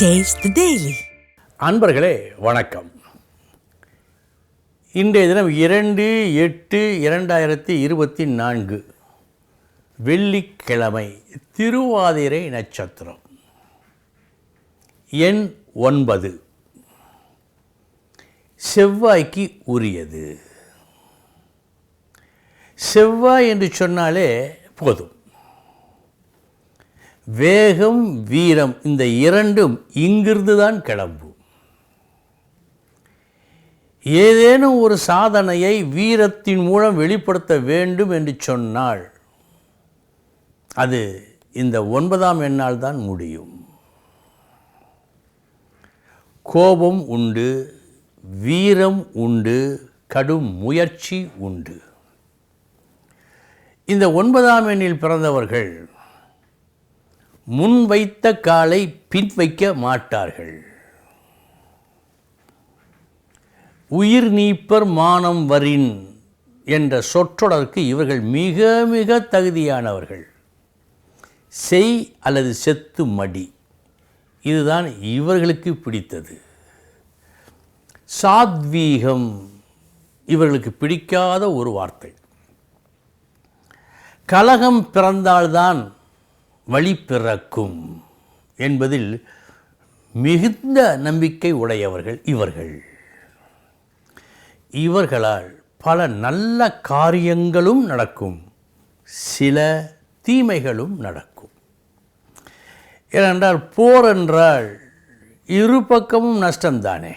Taste அன்பர்களே வணக்கம். இன்றைய தினம் இரண்டு எட்டு இரண்டாயிரத்தி இருபத்தி நான்கு வெள்ளிக்கிழமை திருவாதிரை நட்சத்திரம். எண் ஒன்பது. செவ்வாய்க்கு உரியது. செவ்வாய் என்று சொன்னாலே போதும். வேகம் வீரம் இந்த இரண்டும் இங்கிருந்து தான் கிளம்பும் ஏதேனும் ஒரு சாதனையை வீரத்தின் மூலம் வெளிப்படுத்த வேண்டும் என்று சொன்னால் அது இந்த ஒன்பதாம் எண்ணால் தான் முடியும். கோபம் உண்டு வீரம் உண்டு கடும் முயற்சி உண்டு. இந்த ஒன்பதாம் எண்ணில் பிறந்தவர்கள் முன் வைத்த காலை பின் வைக்க மாட்டார்கள். உயிர் நீப்பர் மானம் வரின் என்ற சொற்றொடருக்கு இவர்கள் மிக மிக தகுதியானவர்கள். செய் அல்லது செத்து மடி. இதுதான் இவர்களுக்கு பிடித்தது. சாத்வீகம் இவர்களுக்கு பிடிக்காத ஒரு வார்த்தை. கலகம் பிறந்தால்தான் வழி பிறக்கும் என்பதில் மிகுந்த நம்பிக்கை உடையவர்கள் இவர்கள். இவர்களால் பல நல்ல காரியங்களும் நடக்கும். சில தீமைகளும் நடக்கும். ஏனென்றால் போர் என்றால் இரு பக்கமும் நஷ்டம்தானே.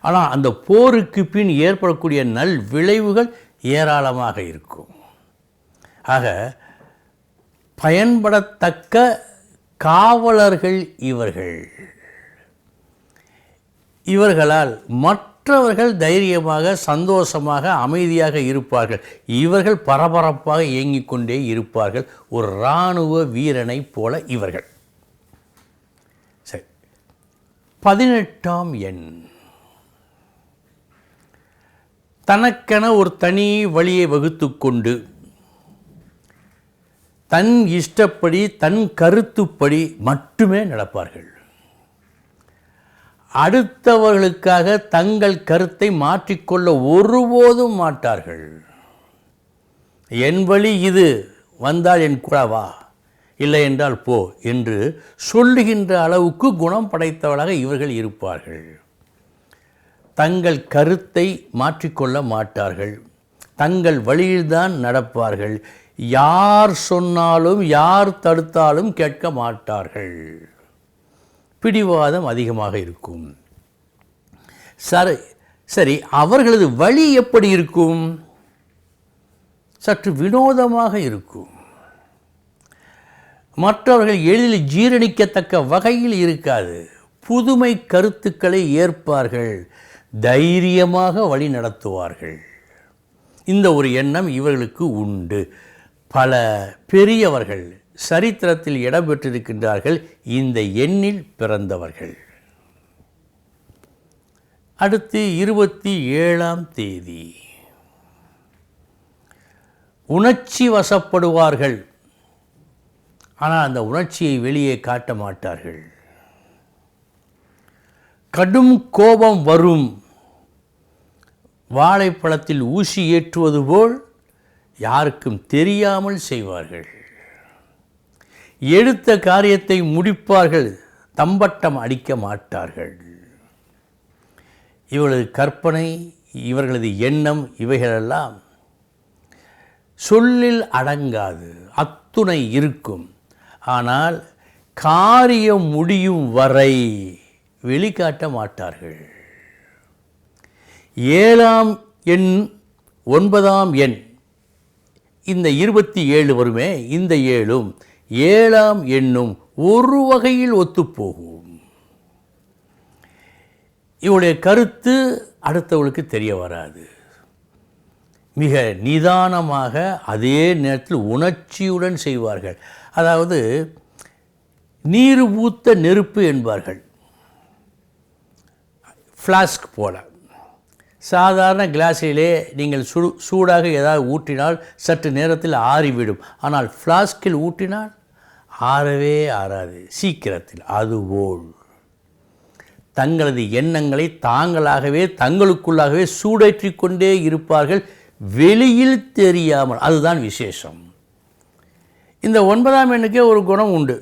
ஆனால் அந்த போருக்கு பின் ஏற்படக்கூடிய நல் விளைவுகள் ஏராளமாக இருக்கும். ஆக பயன்படத்தக்க காவலர்கள் இவர்கள். இவர்களால் மற்றவர்கள் தைரியமாக சந்தோஷமாக அமைதியாக இருப்பார்கள். இவர்கள் பரபரப்பாக இயங்கிக் கொண்டே இருப்பார்கள். ஒரு இராணுவ வீரனைப் போல இவர்கள். சரி. பதினெட்டாம் எண். தனக்கென ஒரு தனி வழியை வகுத்து கொண்டு தன் இஷ்டப்படி தன் கருத்துப்படி மட்டுமே நடப்பார்கள். அடுத்தவர்களுக்காக தங்கள் கருத்தை மாற்றிக்கொள்ள ஒருபோதும் மாட்டார்கள். என் வழி இது வந்தால் என் குழாவா இல்லை என்றால் போ என்று சொல்லுகின்ற அளவுக்கு குணம் படைத்தவளாக இவர்கள் இருப்பார்கள். தங்கள் கருத்தை மாற்றிக்கொள்ள மாட்டார்கள். தங்கள் வழியில்தான் நடப்பார்கள். யார் சொன்னாலும் யார் தடுத்தாலும் கேட்க மாட்டார்கள். பிடிவாதம் அதிகமாக இருக்கும். சரி சரி அவர்களது வழி எப்படி இருக்கும்? சற்று வினோதமாக இருக்கும். மற்றவர்கள் எளிதில் ஜீரணிக்கத்தக்க வகையில் இருக்காது. புதுமை கருத்துக்களை ஏற்பார்கள். தைரியமாக வழி நடத்துவார்கள். இந்த ஒரு எண்ணம் இவர்களுக்கு உண்டு. பல பெரியவர்கள் சரித்திரத்தில் இடம்பெற்றிருக்கின்றார்கள். இந்த எண்ணில் பிறந்தவர்கள். அடுத்து இருபத்தி ஏழாம் தேதி. உணர்ச்சி வசப்படுவார்கள். ஆனால் அந்த உணர்ச்சியை வெளியே காட்ட மாட்டார்கள். கடும் கோபம் வரும். வாழைப்பழத்தில் ஊசி ஏற்றுவது போல் யாருக்கும் தெரியாமல் செய்வார்கள். எடுத்த காரியத்தை முடிப்பார்கள் தம்பட்டம் அடிக்க மாட்டார்கள். இவர்களது கற்பனை இவர்களது எண்ணம் இவைகளெல்லாம் சொல்லில் அடங்காது அத்துணை இருக்கும். ஆனால் காரியம் முடியும் வரை வெளிக்காட்ட மாட்டார்கள். ஏழாம் எண் ஒன்பதாம் எண். இந்த இருபத்தி ஏழு வருமே இந்த ஏழும் ஏழாம் எண்ணும் ஒரு வகையில் ஒத்துப்போகும். இவருடைய கருத்து அடுத்தவளுக்கு தெரிய வராது. மிக நிதானமாக அதே நேரத்தில் உணர்ச்சியுடன் செய்வார்கள். அதாவது நீர் ஊத்த நெருப்பு என்பார்கள். ஃப்ளாஸ்க் போல. சாதாரண கிளாஸிலே நீங்கள் சுடு சூடாக ஏதாவது ஊற்றினால் சற்று நேரத்தில் ஆறிவிடும். ஆனால் ஃப்ளாஸ்கில் ஊற்றினால் ஆறவே ஆறாது சீக்கிரத்தில் அதுபோல் தங்களது எண்ணங்களை தாங்களாகவே தங்களுக்குள்ளாகவே சூடேற்றி கொண்டே இருப்பார்கள் வெளியில் தெரியாமல். அதுதான் விசேஷம். இந்த ஒன்பதாம் எண்ணுக்கே ஒரு குணம் உண்டு.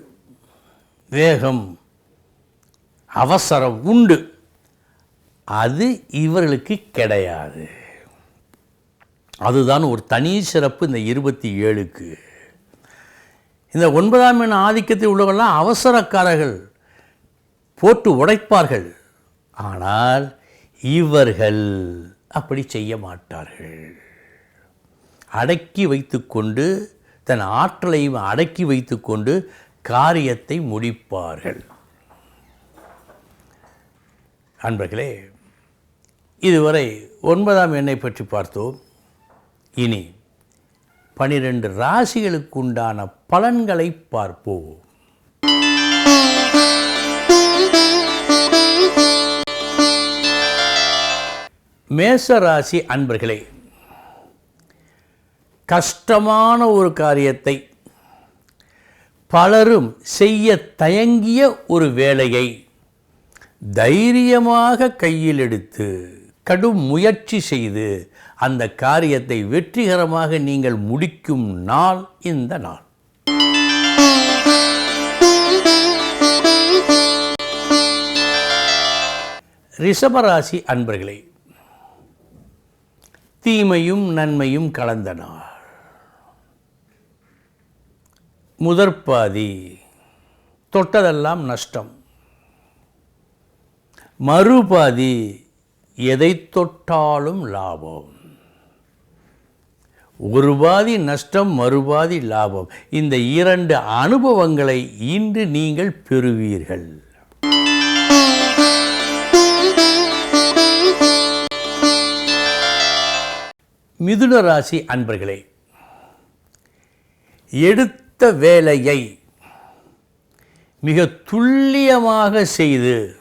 வேகம் அவசரம் உண்டு. அது இவர்களுக்கு கிடையாது. அதுதான் ஒரு தனி சிறப்பு இந்த இருபத்தி ஏழுக்கு. இந்த ஒன்பதாம் எண் ஆதிக்கத்தில் உள்ளவர்கள்லாம் அவசரக்காரர்கள் போட்டு உடைப்பார்கள். ஆனால் இவர்கள் அப்படி செய்ய மாட்டார்கள். அடக்கி வைத்துக்கொண்டு தன் ஆற்றலையும் அடக்கி வைத்துக்கொண்டு காரியத்தை முடிப்பார்கள். அன்பர்களே இதுவரை ஒன்பதாம் எண்ணை பற்றி பார்த்தோம். இனி பனிரெண்டு ராசிகளுக்கு உண்டான பலன்களை பார்ப்போம். மேச ராசி அன்பர்களே கஷ்டமான ஒரு காரியத்தை பலரும் செய்ய தயங்கிய ஒரு வேலையை தைரியமாக கையில் எடுத்து கடும் முயற்சி செய்து அந்த காரியத்தை வெற்றிகரமாக நீங்கள் முடிக்கும் நாள் இந்த நாள். ரிஷபராசி அன்பர்களே தீமையும் நன்மையும் கலந்த நாள். முதற்பாதி தொட்டதெல்லாம் நஷ்டம். மறுபாதி எதை தொட்டாலும் லாபம். ஒரு பாதி நஷ்டம் மறுபாதி லாபம். இந்த இரண்டு அனுபவங்களை இன்று நீங்கள் பெறுவீர்கள். மிதுன ராசி அன்பர்களே எடுத்த வேலையை மிக துல்லியமாக செய்து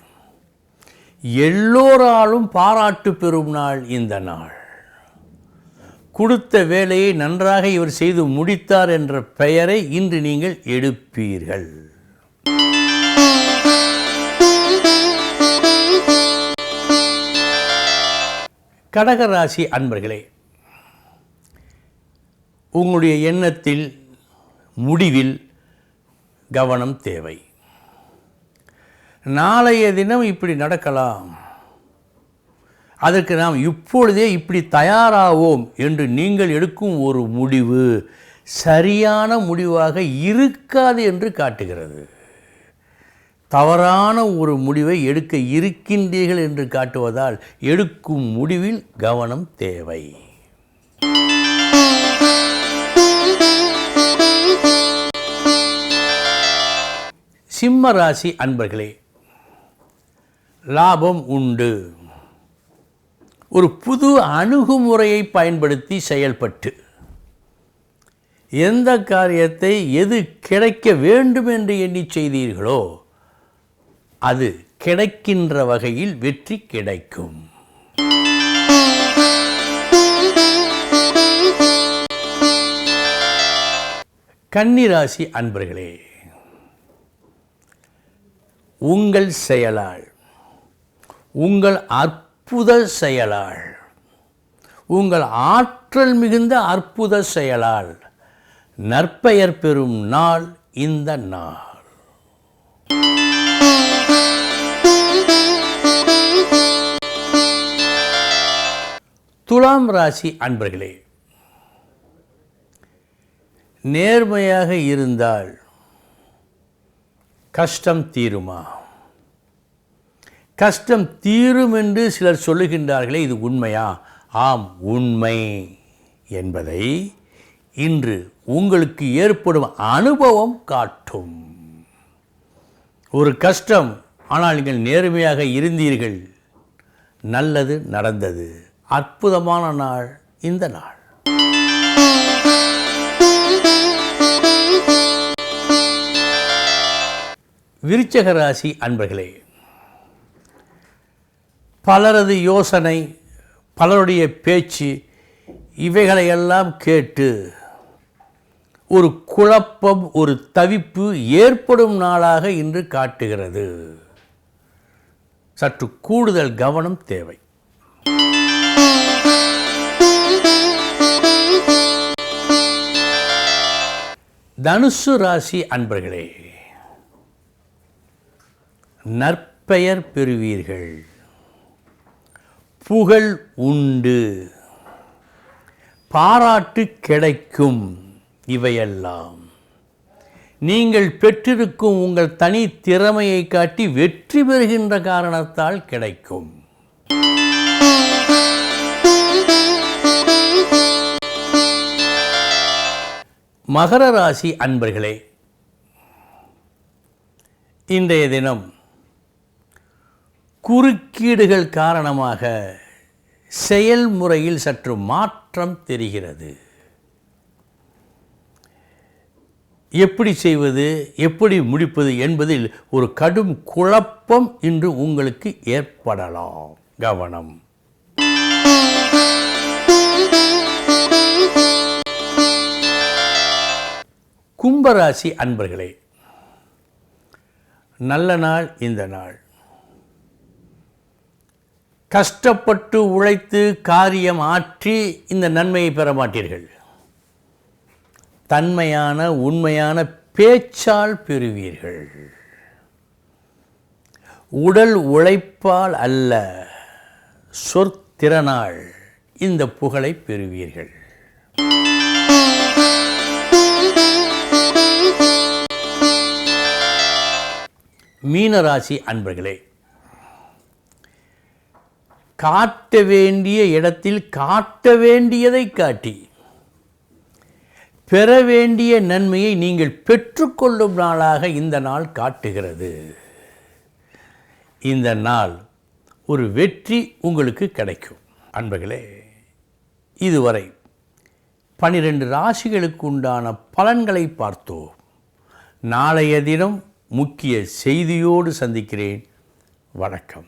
எல்லோராலும் பாராட்டு பெறும் நாள் இந்த நாள். கொடுத்த வேலையை நன்றாக இவர் செய்து முடித்தார் என்ற பெயரை இன்று நீங்கள் எடுப்பீர்கள். கடகராசி அன்பர்களே உங்களுடைய எண்ணத்தில் முடிவில் கவனம் தேவை. நாளைய தினம் இப்படி நடக்கலாம். அதற்கு நாம் இப்பொழுதே இப்படி தயாராவோம் என்று நீங்கள் எடுக்கும் ஒரு முடிவு சரியான முடிவாக இருக்காது என்று காட்டுகிறது. தவறான ஒரு முடிவை எடுக்க இருக்கின்றீர்கள் என்று காட்டுவதால் எடுக்கும் முடிவில் கவனம் தேவை. சிம்ம ராசி அன்பர்களே லாபம் உண்டு. ஒரு புது அணுகுமுறையை பயன்படுத்தி செயல்பட்டு எந்த காரியத்தை எது கிடைக்க வேண்டும் என்று எண்ணி செய்தீர்களோ அது கிடைக்கின்ற வகையில் வெற்றி கிடைக்கும். கன்னிராசி அன்பர்களே உங்கள் செயலால் உங்கள் அற்புத செயலால் உங்கள் ஆற்றல் மிகுந்த அற்புத செயலால் நற்பெயர் பெறும் நாள் இந்த நாள். துலாம் ராசி அன்பர்களே நேர்மையாக இருந்தால் கஷ்டம் தீருமா? கஷ்டம் தீரும் என்று சிலர் சொல்லுகின்றார்களே இது உண்மையா? ஆம் உண்மை என்பதை இன்று உங்களுக்கு ஏற்படும் அனுபவம் காட்டும். ஒரு கஷ்டம் ஆனால் நீங்கள் நேர்மையாக இருந்தீர்கள். நல்லது நடந்தது. அற்புதமான நாள் இந்த நாள். விருச்சக ராசி அன்பர்களே பலரது யோசனை பலருடைய பேச்சு இவைகளையெல்லாம் கேட்டு ஒரு குழப்பம் ஒரு தவிப்பு ஏற்படும் நாளாக இன்று காட்டுகிறது. சற்று கூடுதல் கவனம் தேவை. தனுசு ராசி அன்பர்களே நற்பெயர் பெறுவீர்கள். புகழ் உண்டு. பாராட்டு கிடைக்கும் இவையெல்லாம். நீங்கள் பெற்றிருக்கும் உங்கள் தனி திறமையை காட்டி வெற்றி பெறுகின்ற காரணத்தால் கிடைக்கும். மகர ராசி அன்பர்களே இன்றைய தினம் குறுக்கீடுகள் காரணமாக செயல்முறையில் சற்று மாற்றம் தெரிகிறது. எப்படி செய்வது எப்படி முடிப்பது என்பதில் ஒரு கடும் குழப்பம் இன்று உங்களுக்கு ஏற்படலாம். கவனம். கும்பராசி அன்பர்களே நல்ல நாள் இந்த நாள். கஷ்டப்பட்டு உழைத்து காரியம் ஆற்றி இந்த நன்மையை பெற மாட்டீர்கள். தன்மையான உண்மையான பேச்சால் பெறுவீர்கள். உடல் உழைப்பால் அல்ல சொற்திறனால் இந்த புகழை பெறுவீர்கள். மீனராசி அன்பர்களே காட்ட வேண்டிய இடத்தில் காட்ட வேண்டியதை காட்டி பெற வேண்டிய நன்மையை நீங்கள் பெற்றுக்கொள்ளும் நாளாக இந்த நாள் காட்டுகிறது. இந்த நாள் ஒரு வெற்றி உங்களுக்கு கிடைக்கும். அன்பர்களே இதுவரை பனிரெண்டு ராசிகளுக்கு உண்டான பலன்களை பார்த்தோம். நாளைய தினம் முக்கிய செய்தியோடு சந்திக்கிறேன். வணக்கம்.